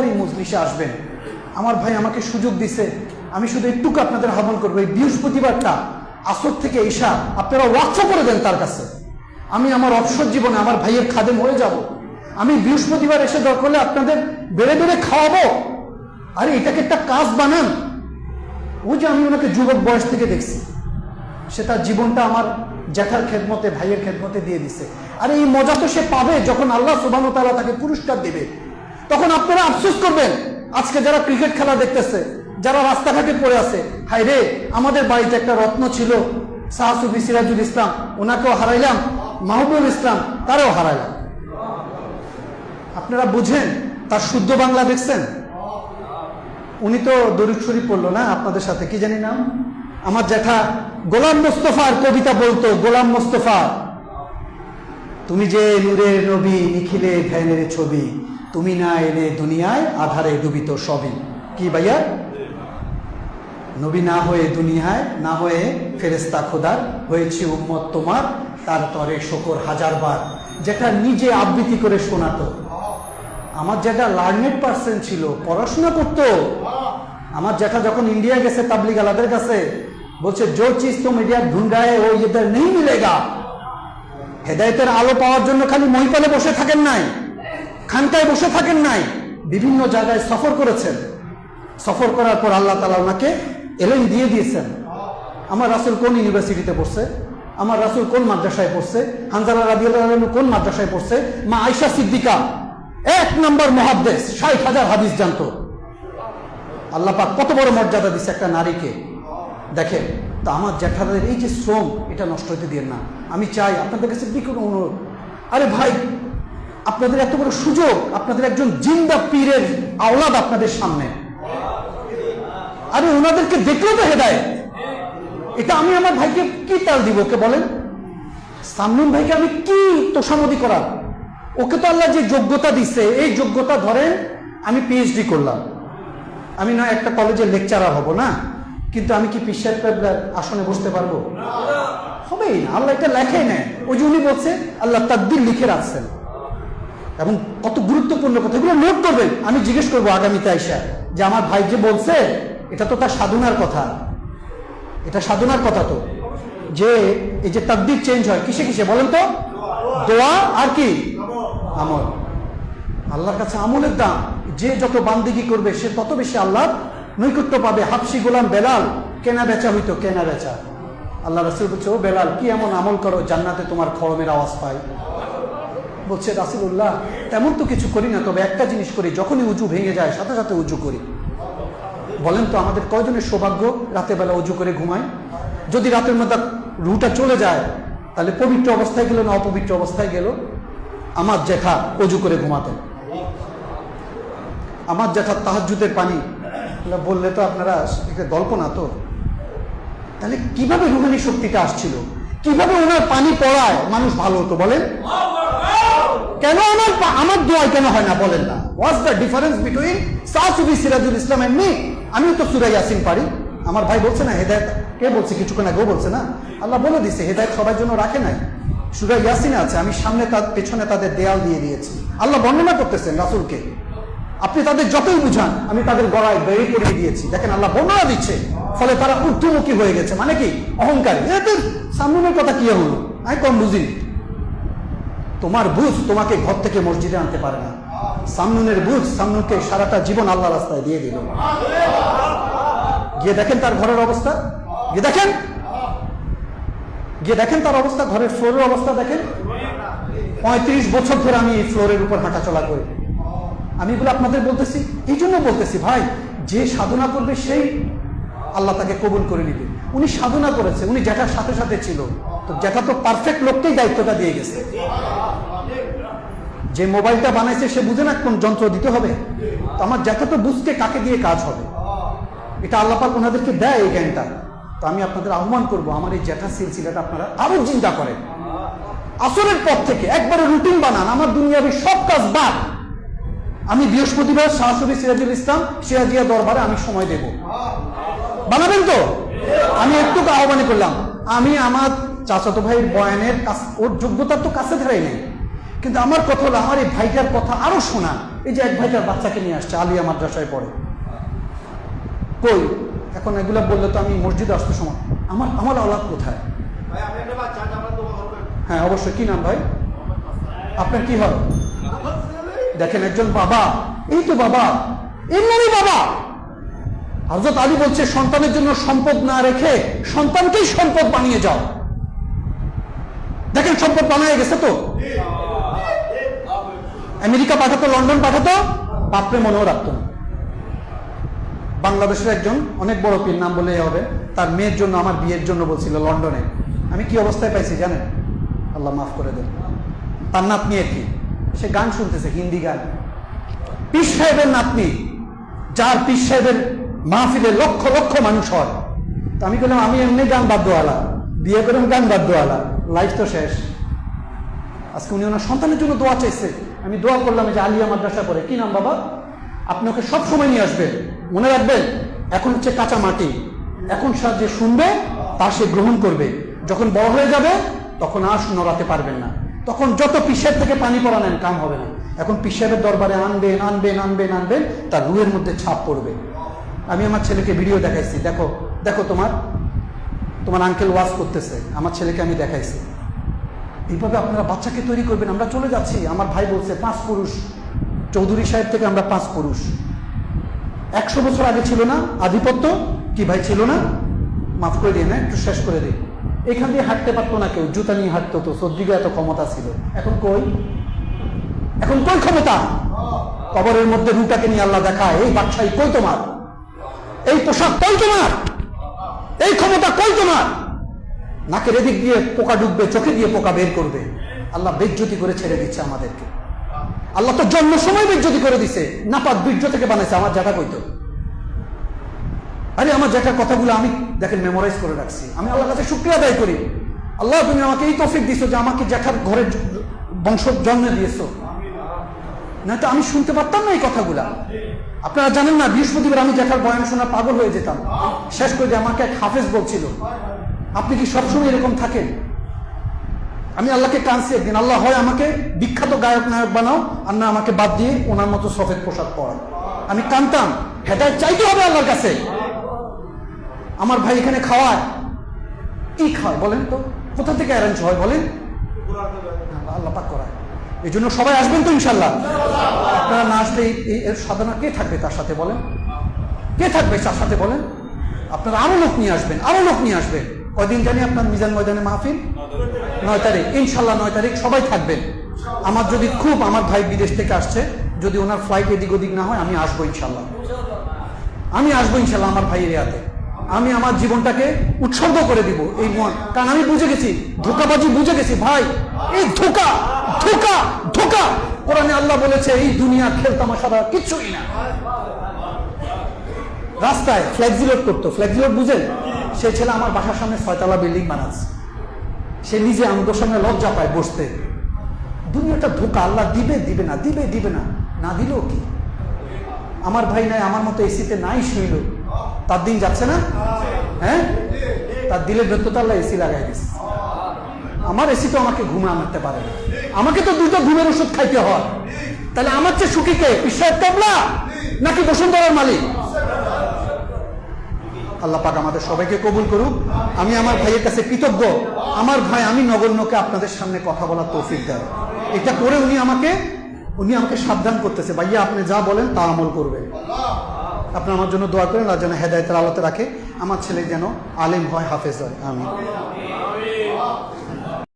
বুধবার এই মজলিসে আসবেন। আমার ভাই আমাকে সুযোগ দিছে। আমি শুধু একটুকু আপনাদের আহ্বান করব, এই বৃহস্পতিবারটা, আসর থেকে ঈশা, আপনারা ওয়াকফ করে দেন তার কাছে। আমি আমার অবসর জীবনে আমার ভাইয়ের খাদেম হয়ে যাব। আমি বৃহস্পতিবার এসে দরকার হলে আপনাদের বেড়ে বেড়ে খাওয়াবো। আরে, এটাকে একটা কাজ বানান। ওই যে আমি ওনাকে যুবক বয়স থেকে দেখছি। সে তার জীবনটা আমার জ্যাঠার খেদমতে, ভাইয়ের খেদমতে দিয়ে দিছে। আর, এই মজা তো সে পাবে যখন আল্লাহ সুবাহ তালা তাকে পুরস্কার দেবে। তখন আপনারা আফসোস করবেন, আজকে যারা ক্রিকেট খেলা দেখতেছে, যারা রাস্তাঘাটে পড়ে আছে হাই রে আমাদের বাড়িতে একটা রত্ন ছিল সাহসুফি সিরাজুল ইসলাম, ওনাকেও হারাইলাম মাহবুবুল ইসলাম, তারও হারাইলাম। আপনারা বুঝেন, তার শুদ্ধ বাংলা দেখছেন? উনি তো দরুদ শরীফ পড়ল না, আপনাদের সাথে কি জানি নাম? আমার জ্যাঠা গোলাম মোস্তফার কবিতা বলতো, গোলাম মোস্তফা, তুমি যে নূরের নবী নিখিলে ধ্যানের ছবি তুমি না এলে দুনিয়ায় আধারে ডুবিত সবই। কি ভাইয়া? নবী না হয়ে দুনিয়ায়, না হয়ে ফেরেস্তা খোদার হয়েছে উম্মত তোমার, তার তরে শকর হাজার বার যেটা নিজে আবৃত্তি করে শোনাতো। আমার যেটা লার্নেড পার্সন ছিল, পড়াশোনা করতো। আমার জ্যাঠা যখন ইন্ডিয়া গেছে তাবলিগ আলাদের কাছে, বলছে জো চিজ তো মিডিয়া ঢুন্ডায় ও ইধার নেই মিলেগা। হেদায়তের আলো পাওয়ার জন্য খালি মহিপালে বসে থাকেন নাই। খানকায় বসে থাকেন নাই, বিভিন্ন জায়গায় সফর করেছেন। সফর করার পর আল্লাহ তালা ওনাকে এলেন, দিয়ে দিয়েছেন। আমার রাসুল কোন ইউনিভার্সিটিতে পড়ছে? আমার রাসুল কোন মাদ্রাসায় পড়ছে? হানজালা আনহু কোন মাদ্রাসায় পড়ছে? মা আয়সা সিদ্দিকা, এক নম্বর মহাদ্দেশ, ষাট হাজার হাদিস জানতো। আল্লাহ পাক কত বড় মর্যাদা দিচ্ছে একটা নারীকে। দেখেন, তো আমার জ্যাঠাদের এই যে শ্রম, এটা নষ্ট হতে দিয়ে না। আমি চাই আপনাদের কাছে কি কোনো অনুরোধ? আরে ভাই আপনাদের এত বড় সুযোগ, আপনাদের একজন জিন্দা পীরের আওলাদ আপনাদের সামনে। আরে ওনাদেরকে দেখলে তো হেদায় এটা আমি আমার ভাইকে কি তাল দিব, ওকে বলেন? সামনুন ভাইকে আমি কি তোষামদি করার? ওকে তো আল্লাহ যে যোগ্যতা দিচ্ছে এই যোগ্যতা ধরেন আমি পিএইচডি করলাম। আমি নয়, একটা কলেজের লেকচারার হব না? কিন্তু আমি কি পিসার আসনে বসতে পারব? হবেই না, আল্লাহ এটা লেখেই নেয়। ওই যে উনি বলছে, আল্লাহ তাকদির লিখে রাখছেন। এবং কত গুরুত্বপূর্ণ কথা, এগুলো নোট করবেন। আমি জিজ্ঞেস করব আগামীতে আইসা যে আমার ভাই যে বলছে, এটা তো তার সাধনার কথা। এটা সাধনার কথা তো। যে এই যে তাকদির চেঞ্জ হয়, কিসে কিসে বলেন তো? দোয়া আর কি? আমল। আল্লাহর কাছে আমলের দাম। যে যত বান্দিগি করবে, সে তত বেশি আল্লাহ নৈকট্য পাবে। হাফসি গোলাম বেলাল, কেনা বেচা হইতো, কেনা বেচা। আল্লাহ রাসুল বলছে, ও বেলাল, কি এমন আমল করো, জান্নাতে তোমার খড়মের আওয়াজ পাই? বলছে রাসুল্লাহ তেমন তো কিছু করি না, তবে একটা জিনিস করি, যখনই উজু ভেঙে যায়, সাথে সাথে উজু করি। বলেন তো, আমাদের কয়জনের সৌভাগ্য রাতের বেলা উজু করে ঘুমায়? যদি রাতের মধ্যে রুটা চলে যায়, তাহলে পবিত্র অবস্থায় গেল না অপবিত্র অবস্থায় গেল? আমার জ্যাঠা অজু করে ঘুমাতেন। আমার জ্যাঠা তাহাজুদের পানি। বললে তো আপনারা একটা গল্প না তো? তাহলে কীভাবে রুহানি শক্তিটা আসছিল? কীভাবে ওনার পানি পড়ায়? মানুষ ভালো হতো, বলেন। কেন আমার আমার দোয়ায় কেন হয় না বলেন না? হোয়াটস দ্য ডিফারেন্স বিটুইন সাসুবি সিরাজুল ইসলাম এন্ড মি আমিও তো সুরাই ইয়াসিন পারি। আমার ভাই বলছে না, হেদায়ত কে বলছে? কিছুক্ষণ আগেও বলছে না। আল্লাহ বলে দিছে, হেদায়ত সবার জন্য রাখে নাই। সুরা ইয়াসিনে আছে, আমি সামনে তার পেছনে তাদের দেয়াল দিয়ে দিয়েছি। আল্লাহ বর্ণনা করতেছেন রাসুলকে। আপনি তাদের যতই বুঝান, আমি তাদের গলায় বেড়ে পড়িয়ে দিয়েছি। দেখেন আল্লাহ বর্ণনা দিচ্ছে, ফলে তারা ঊর্ধ্বমুখী হয়ে গেছে। মানে কি? অহংকারী। এদের সামনের কথা কি হলো? আমি কম বুঝি তোমার বুঝ তোমাকে ঘর থেকে মসজিদে আনতে পারে না। সামনুনের বুঝ সামনুকে সারাটা জীবন আল্লাহ রাস্তায় দিয়ে দিল। গিয়ে দেখেন তার ঘরের অবস্থা। গিয়ে দেখেন। গিয়ে দেখেন তার অবস্থা, ঘরের ফ্লোরের অবস্থা দেখেন। পঁয়ত্রিশ বছর ধরে আমি এই ফ্লোরের উপর হাঁটা চলা করি। আমি এগুলো আপনাদের বলতেছি, এই জন্য বলতেছি, ভাই, যে সাধনা করবে সেই আল্লাহ তাকে কবুল করে নিবে। উনি সাধনা করেছে, উনি জ্যাঠার সাথে সাথে ছিল। তো জ্যাঠা তো পারফেক্ট লোককেই দায়িত্বটা দিয়ে গেছে। যে মোবাইলটা বানাইছে, সে বুঝে না কোন যন্ত্র দিতে হবে? তো আমার জ্যাঠা তো বুঝতে কাকে দিয়ে কাজ হবে। এটা আল্লাপাক ওনাদেরকে দেয় এই জ্ঞানটা। তো আমি আপনাদের আহ্বান করব, আমার এই জ্যাঠা সিলসিলাটা আপনারা আরও চিন্তা করেন। আসরের পর থেকে একবারে রুটিন বানান, আমার দুনিয়াবি সব কাজ বাদ। আমি বৃহস্পতিবার শাহসুবি সিরাজুল ইসলাম সিরাজিয়া দরবারে আমি সময় দেব। বানাবেন তো? আমি একটু আহ্বানে করলাম। আমি আমার চাচাতো ভাইয়ের বয়ানের ওর যোগ্যতার তো কাছে ধারাই নেই। কিন্তু আমার কথা হলো আমার এই ভাইটার কথা আরও শোনা। এই যে এক ভাইটার বাচ্চাকে নিয়ে আসছে আলিয়া মাদ্রাসায় পড়ে। কই? এখন এগুলা বললে তো আমি মসজিদে আসতে সময়। আমার আমার আলাপ কোথায়? হ্যাঁ অবশ্যই। কি নাম ভাই? আপনার কি হয়? দেখেন একজন বাবা। এই তো বাবা। এমনি বাবা। হজরত আলী বলছে সন্তানের জন্য সম্পদ না রেখে সন্তানকেই সম্পদ বানিয়ে যাও। দেখেন সম্পদ বানিয়ে গেছে তো? আমেরিকা পাঠাতো, লন্ডন পাঠাতো, বাপরে মনেও রাখতো না। বাংলাদেশের একজন অনেক বড় পীর, নাম বলেই হবে, তার মেয়ের জন্য, আমার বিয়ের জন্য বলছিল লন্ডনে। আমি কি অবস্থায় পাইছি জানেন? আল্লাহ মাফ করে দেন। তার নাতনি আর কি। সে গান শুনতেছে, হিন্দি গান। পীর সাহেবের নাতনি, যার পীর সাহেবের মাহফিলে লক্ষ লক্ষ মানুষ হয়। তো আমি বললাম, আমি এমনি গান বাদ্যওয়ালা, বিয়ে করলাম গান বাদ্যওয়ালা লাইফ তো শেষ। আজকে উনি ওনার সন্তানের জন্য দোয়া চাইছে। আমি দোয়া করলাম যে আলিয়া মাদ্রাসা পড়ে। কি নাম বাবা? আপনি ওকে সব সময় নিয়ে আসবেন, মনে রাখবেন, এখন হচ্ছে কাঁচা মাটি। এখন সে যে শুনবে তা সে গ্রহণ করবে। যখন বড় হয়ে যাবে, তখন আর নড়াতে পারবেন না। তখন যত পিসের থেকে পানি পড়া নেন কাম হবে না। এখন পিসের দরবারে আনবেন আনবেন আনবেন আনবেন, তার রুয়ের মধ্যে ছাপ পড়বে। আমি আমার ছেলেকে ভিডিও দেখাইছি। দেখো দেখো তোমার তোমার আঙ্কেল ওয়াশ করতেছে। আমার ছেলেকে আমি দেখাইছি। এইভাবে আপনারা বাচ্চাকে তৈরি করবেন। আমরা চলে যাচ্ছি। আমার ভাই বলছে, পাঁচ পুরুষ। চৌধুরী সাহেব থেকে আমরা পাঁচ পুরুষ। একশো বছর আগে ছিল না? আধিপত্য? কি ভাই ছিল না? মাফ করে দিই না একটু শেষ করে দিই। এখান দিয়ে হাঁটতে পারতো না কেউ, জুতা নিয়ে হাঁটতো তো সর্দিকে এত ক্ষমতা ছিল। এখন কই? এখন কই ক্ষমতা? কবরের মধ্যে রুটাকে নিয়ে আল্লাহ দেখায়, এই বাদশাহী কই তোমার? এই পোশাক কই তোমার? এই ক্ষমতা কই তোমার? নাকের এদিক দিয়ে পোকা ডুববে চোখে দিয়ে পোকা বের করবে। আল্লাহ বেজ্জতি করে ছেড়ে দিচ্ছে আমাদেরকে। আল্লাহ তো জন্ম সময় বেজ্জতি করে দিছে। নাপাক বীর্য থেকে বানাইছে, আমার জ্যাঠা কইতো। আরে, আমার জ্যাঠার কথাগুলো আমি, দেখেন মেমোরাইজ করে রাখছি। আমি আল্লাহর কাছে শুক্রিয়া আদায় করি। আল্লাহ তুমি আমাকে এই তফিক দিছো যে আমাকে জ্যাঠার ঘরের বংশ জন্ম দিয়েছ। না তো আমি শুনতে পারতাম না এই কথাগুলা। আপনারা জানেন না, বৃহস্পতিবার আমি জ্যাঠার বয়ান শোনা পাগল হয়ে যেতাম। শেষ করে আমাকে এক হাফেজ বলছিল আপনি কি সবসময় এরকম থাকেন? আমি আল্লাহকে কানছি একদিন। আল্লাহ, হয় আমাকে বিখ্যাত গায়ক, নায়ক বানাও, আর না আমাকে বাদ দিয়ে ওনার মতো সফেদ পোশাক পরা আমি কানতাম হেদায় চাইতে হবে আল্লাহর কাছে। আমার ভাই এখানে খাওয়ায়। কি খাওয়ায় বলেন তো? কোথা থেকে অ্যারেঞ্জ হয় বলেন? আল্লাহ পাক করায়। এই জন্য সবাই আসবেন তো ইনশাল্লাহ আপনারা না আসলে এর সাধনা কে থাকবে তার সাথে বলেন? কে থাকবে তার সাথে বলেন? আপনারা আরও লোক নিয়ে আসবেন, আরও লোক নিয়ে আসবেন। কয়দিন জানি আপনার মিজান ময়দানে মাহফিল? নয় তারিখ। ইনশাল্লাহ নয় তারিখ সবাই থাকবেন। আমার যদি খুব, আমার ভাই বিদেশ থেকে আসছে, যদি ওনার ফ্লাইট এদিক ওদিক না হয়, আমি আসব ইনশাল্লাহ। আমি আসব ইনশাল্লাহ আমার ভাইয়ের ইয়াতে আমি আমার জীবনটাকে উৎসর্গ করে দিব এই মন। কারণ আমি বুঝে গেছি, ধোকাবাজি বুঝে গেছি, ভাই। এই ধোকা ধোকা ধোকা। কোরআনে আল্লাহ বলেছে, এই দুনিয়া খেলতামা সারা কিছুই না। রাস্তায় ফ্ল্যাক্সিলোড করতো। ফ্ল্যাক্সিলোড বুঝেন? সে ছেলে আমার বাসার সামনে ছয়তলা বিল্ডিং বানাচ্ছে। সে নিজে আমাদের সামনে লজ্জা পায় বসতে। দুনিয়াটা ধোকা, আল্লাহ দিবে দিবে না, দিবে দিবে না। না দিলেও কি? আমার ভাই নাই, আমার মতো এসিতে নাই শুইল। তার দিন যাচ্ছে না? হ্যাঁ? তার দিলের ভেতর আল্লাহ এসি লাগাই দিচ্ছে আমার এসি তো আমাকে ঘুমে আনতে পারে না। আমাকে তো দুটো ঘুমের ওষুধ খাইতে হয়। তাহলে আমার চেয়ে সুখী পিসাব তবলা নাকি বসুন্ধরার মালিক? আল্লাহ পাক আমাদের সবাইকে কবুল করুক। আমি আমার ভাইয়ের কাছে কৃতজ্ঞ। আমার ভাই আমি নগণ্যকে আপনাদের সামনে কথা বলার তৌফিক দেয়। এটা করে উনি আমাকে উনি আমাকে সাবধান করতেছে। ভাইয়া, আপনি যা বলেন তা আমল করবে আপনি আমার জন্য দোয়া করেন আর যেন হেদায়তের আলোতে রাখে। আমার ছেলে যেন আলেম হয়, হাফেজ হয়। আমি